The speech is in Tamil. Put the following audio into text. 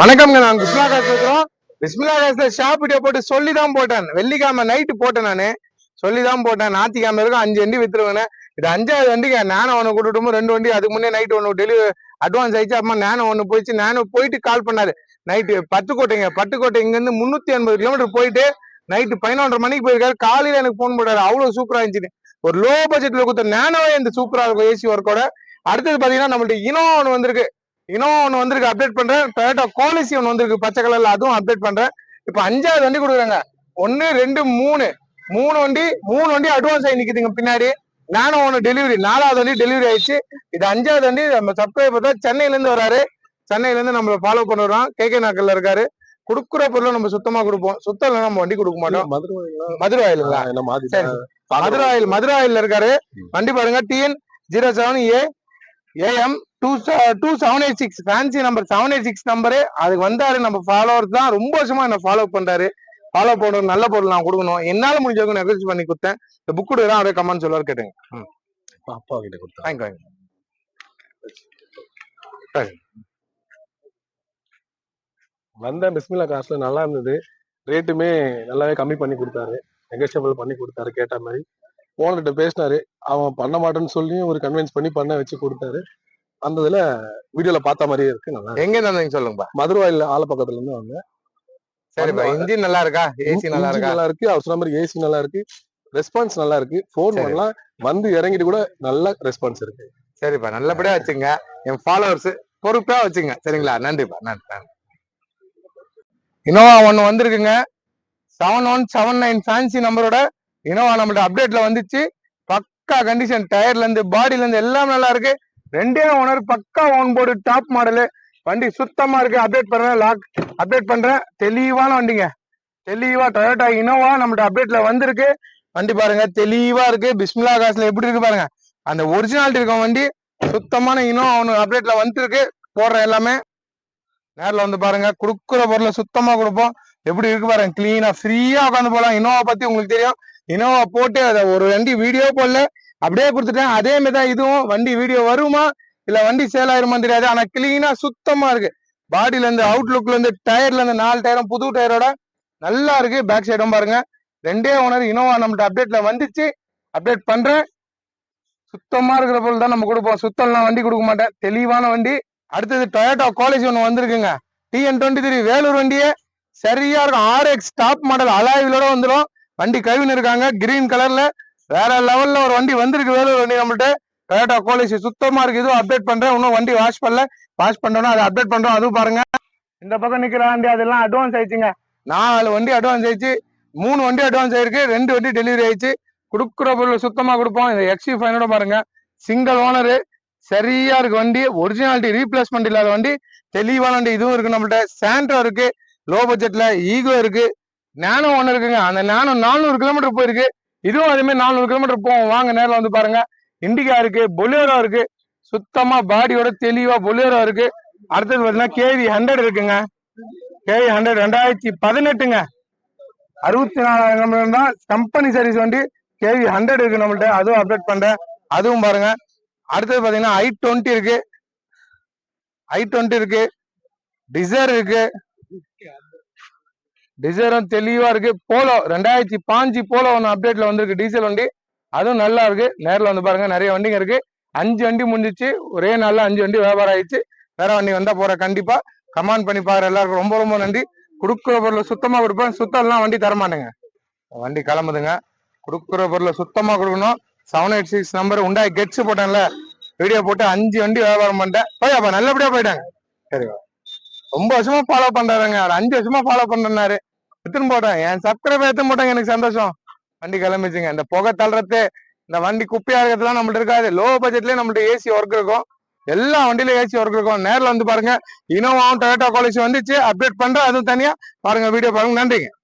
வணக்கம்ங்க நான் பிஸ்மிலா காசு இருக்கிறோம் பிஸ்மிலா காசு ஷாப் வீடியோ போட்டு சொல்லி தான் போட்டேன். வெள்ளிக்கிழமை நைட்டு போட்டேன் நானு. சொல்லி தான் போட்டேன். ஞாத்திக்கிழமை இருக்கும் அஞ்சு வண்டி வித்துருவேன். இது அஞ்சாவது வண்டிங்க. நானும் ஒன்று கூட்டிட்டு ரெண்டு வண்டி அதுக்கு முன்னே நைட் ஒன்று டெலிவரி அட்வான்ஸ் ஆயிடுச்சு. அப்புறமா நானும் ஒன்று போயிடுச்சு. நானும் போயிட்டு கால் பண்ணாரு. நைட்டு பட்டுக்கோட்டைங்க. பட்டுக்கோட்டை இங்கேருந்து முந்நூற்றி எண்பது கிலோமீட்டர் போயிட்டு நைட்டு பதினொன்றரை மணிக்கு போயிருக்காரு. காலையில எனக்கு ஃபோன் போட்டாரு. அவ்வளோ சூப்பராக இருந்துச்சு ஒரு லோ பட்ஜெட்ல கொடுத்த நானோவே இந்த சூப்பராக இருக்கும் ஏசி ஒர்க்கோட அடுத்தது பாத்தீங்கன்னா நம்மள்ட்ட இனோ ஒன்று வந்திருக்கு. இனோவா ஒன்று வந்திருக்கு அப்டேட் பண்றேன். டொயோட்டா கோலிசி ஒன்று வந்திருக்கு பச்சை கலர்ல அதுவும் அப்டேட் பண்றேன். இப்போ அஞ்சாவது வண்டி கொடுக்குறாங்க. ஒன்னு ரெண்டு மூணு. மூணு வண்டி மூணு வண்டி அட்வான்ஸ் ஆகி நிக்குதுங்க பின்னாடி. நானும் ஒன்று டெலிவரி நாலாவது வண்டி டெலிவரி ஆயிடுச்சு. இது அஞ்சாவது வண்டி நம்ம சப்ஸ்கிரைபர் தான் சென்னையில இருந்து வராரு. சென்னையில இருந்து நம்மள ஃபாலோ பண்ணுறோம் கே கே நாக்கல்ல இருக்காரு. கொடுக்குற பொருளை நம்ம சுத்தமா கொடுப்போம். சுத்தம் நம்ம வண்டி கொடுக்க மாட்டோம். மதுரை மதுரை ஆயிலுங்களா. மதுரை ஆயில் மதுரை ஆயில் இருக்காரு. வண்டி பாருங்க TN zero seven A AM two two seven eight six fancy number seven eight six number அதுக்கு வந்தாரு நம்ம ஃபாலோவர் தான் ரொம்ப வருஷமா என்ன ஃபாலோ பண்றாரு. ஃபாலோ பண்ணுற நல்ல பொருள் நான் கொடுக்கணும். என்னால முடிஞ்ச வரைக்கும் நெகோசியேட் பண்ணி கொடுத்தேன். இந்த புக் கொடுக்குறேன் அப்படியே கமெண்ட் சொல்லுவார் கேட்டுங்க. அப்பா கிட்ட கொடுத்தா. வாங்கி வாங்க சரி வந்த பிஸ்மில்லா காசுல நல்லா இருந்தது. ரேட்டுமே நல்லாவே கம்மி பண்ணி கொடுத்தாரு. நெகோஷியபிள் பண்ணி கொடுத்தாரு கேட்ட மாதிரி. ஓனர்கிட்ட பேசினாரு. அவன் பண்ண மாட்டேன்னு சொல்லி ஒரு கன்வின்ஸ் பண்ணி பண்ண வச்சு கொடுத்தாரு. அந்த இதுல வீடியோல பார்த்த மாதிரியே இருக்கு நல்லா. எங்க இருந்தீங்க சொல்லுங்கப்பா. மதுரவாயில ஆல பக்கத்துல இருந்து வந்தேன். சரிப்பா இன்ஜின் நல்லா இருக்கா? ஏசி நல்லா இருக்கா நல்லா இருக்கு? அவர் சொன்ன மாதிரி ஏசி நல்லா இருக்கு. ரெஸ்பான்ஸ் நல்லா இருக்கு. போன். பண்ணலாம். வந்து இறங்கிட்டு கூட நல்ல ரெஸ்பான்ஸ் இருக்கு. சரிப்பா நல்லபடியா வச்சுங்க. என் ஃபாலோவர்ஸ் பொறுப்பா வச்சுங்க. சரிங்களா? நன்றிப்பா நன்றி நன்றி. இனோவா ஒன்னு வந்திருக்குங்க. Seven one seven nine fancy நம்பரோட இனோவா நம்மள்ட்ட அப்டேட்ல வந்துச்சு. பக்கா கண்டிஷன் டயர்ல இருந்து பாடியில இருந்து எல்லாம் நல்லா இருக்கு. ரெண்டே ஓனர் பக்கா ஓன் போர்டு டாப் மாடலு வண்டி சுத்தமா இருக்கு. அப்டேட் பண்றேன். லாக் அப்டேட் பண்றேன். தெளிவான வண்டிங்க. தெளிவா டொயோட்டா இனோவா நம்மள்ட்ட அப்டேட்ல வந்திருக்கு. வண்டி பாருங்க. தெளிவா இருக்கு. பிஸ்மிலா காசுல எப்படி இருக்கு பாருங்க. அந்த ஒரிஜினாலிட்டி இருக்க வண்டி சுத்தமான இனோவா ஒன்று அப்டேட்ல வந்துருக்கு. போடுற எல்லாமே நேரில் வந்து பாருங்க. கொடுக்குற பொருளை சுத்தமா கொடுப்போம். எப்படி இருக்கு பாருங்க. கிளீனா ஃப்ரீயா உட்காந்து போலாம் இனோவா பத்தி உங்களுக்கு தெரியும். இனோவா போட்டு அதை ஒரு வண்டி வீடியோ போடல. அப்படியே கொடுத்துட்டேன். அதே மாதிரி தான் இதுவும். வண்டி வீடியோ வருமா? இல்ல வண்டி சேல் ஆயிருமா தெரியாது. ஆனா கிளீனா சுத்தமா இருக்கு. பாடியில இருந்து அவுட்லுக்ல இருந்து டயர்ல இருந்து நாலு டயரும் புது டயரோட நல்லா இருக்கு. பேக் சைடும் பாருங்க. ரெண்டே ஓனர் இனோவா நம்மள்ட்ட அப்டேட்ல வந்துச்சு. அப்டேட் பண்றேன். சுத்தமா இருக்கிற பொருள் தான் நம்ம கொடுப்போம். சுத்தம்லாம் வண்டி கொடுக்க மாட்டேன். தெளிவான வண்டி. அடுத்தது டொயோட்டா காலேஜ் ஒன்று வந்திருக்குங்க. டிஎன் டுவெண்ட்டி த்ரீ வேலூர் வண்டியே. சரியா இருக்கும். ஆர்எக்ஸ் டாப் மாடல் அலாய்விலோட வந்துடும் வண்டி கழுவின்னு இருக்காங்க. கிரீன் கலர்ல வேற லெவல்ல ஒரு வண்டி வந்திருக்கு வேலூர் வண்டி நம்மள்ட்ட. டொயோட்டா காலேஜ் சுத்தமா இருக்கு. இதுவும் அப்டேட் பண்றேன். இன்னும் வண்டி வாஷ் பண்ணல. வாஷ் பண்றோம்னா அதை அப்டேட் பண்றோம். அதுவும் பாருங்க. இந்த பக்கம் நிக்கிற வண்டி அதெல்லாம் அட்வான்ஸ் ஆயிடுச்சுங்க. நாலு வண்டி அட்வான்ஸ் ஆயிடுச்சு. மூணு வண்டி அட்வான்ஸ் ஆயிருக்கு. ரெண்டு வண்டி டெலிவரி ஆயிடுச்சு. கொடுக்குற பொருள் சுத்தமா கொடுப்போம். இந்த எக்ஸி ஃபைனோட பாருங்க. சிங்கிள் ஓனரு சரியா இருக்கு வண்டி. ஒரிஜினாலிட்டி ரீப்ளேஸ்மெண்ட் இல்லாத வண்டி. தெளிவான வண்டி. இதுவும் இருக்கு நம்மள்ட்ட. சாண்ட்ரோ இருக்கு. லோ பட்ஜெட்ல ஈகோ இருக்கு. நானோ ஒன்று இருக்குங்க. அந்த நானோ நானூறு கிலோமீட்டர் போயிருக்கு. இதுவும் அதே மாதிரி நானூறு கிலோமீட்டர் போவோம். வாங்க நேரில் வந்து பாருங்க. இண்டிகா இருக்கு பொலேரோ இருக்கு. சுத்தமா பாடியோட தெளிவா பொலேரோ இருக்கு. அடுத்தது பார்த்தீங்கன்னா கேவி ஹண்ட்ரட் இருக்குங்க. கேவி ஹண்ட்ரட் ரெண்டாயிரத்தி பதினெட்டுங்க. அறுபத்தி நாலாயிரம் தான் கம்பெனி சர்வீஸ் வண்டி கேவி ஹண்ட்ரட் இருக்கு நம்மள்ட்ட. அதுவும் அப்டேட் பண்றேன். அதுவும் பாருங்க. அடுத்தது பாத்தீங்கன்னா ஐ டுவெண்ட்டி இருக்கு. ஐ டுவெண்ட்டி இருக்கு. டிசைர் இருக்கு. டிசைரும் தெளிவா இருக்கு. போலோ ரெண்டாயிரத்தி பாஞ்சு போலோ ஒன்று அப்டேட்ல வந்திருக்கு. டீசல் வண்டி அதுவும் நல்லா இருக்கு. நேரில் வந்து பாருங்க நிறைய வண்டிங்க இருக்கு. அஞ்சு வண்டி முடிஞ்சிச்சு. ஒரே நாளில் அஞ்சு வண்டி வியாபாரம் ஆயிடுச்சு. வேற வண்டி வந்தா போற கண்டிப்பா. கமெண்ட் பண்ணி பாக்குற எல்லாருக்கும் ரொம்ப ரொம்ப நன்றி. கொடுக்குற பொருளை சுத்தமா கொடுப்பேன். சுத்தம்லாம் வண்டி தரமாட்டேங்க. வண்டி கிளம்புதுங்க. கொடுக்குற பொருளை சுத்தமா கொடுக்கணும். Seven eight six number Hyundai Getz போட்டேன்ல. Video போட்டு அஞ்சு வண்டி வியாபாரம் பண்ணிட்டேன். போய் அப்ப நல்லபடியா போயிட்டாங்க. சரிவா ரொம்ப வருஷமா ஃபாலோ பண்றாருங்க. அவர் அஞ்சு வருஷமா ஃபாலோ பண்றாரு எடுத்துன்னு போட்டேன். என் சப்ஸ்கிரைபர் எடுத்துன்னு போட்டாங்க எனக்கு சந்தோஷம். வண்டி கிளம்பிச்சுங்க. இந்த புகை தள்ளுறது இந்த வண்டி குப்பையா இருக்கிறதுலாம் நம்மள்ட்ட இருக்காது. லோ பட்ஜெட்லயே நம்மள்ட்ட ஏசி ஒர்க் இருக்கும். எல்லா வண்டியில ஏசி ஒர்க் இருக்கும். நேரில் வந்து பாருங்க. இனோவாவும் டொயோட்டா காலேஜ் வந்துச்சு. அப்டேட் பண்றேன். அதுவும் தனியா. பாருங்க வீடியோ பாருங்க. நன்றிங்க.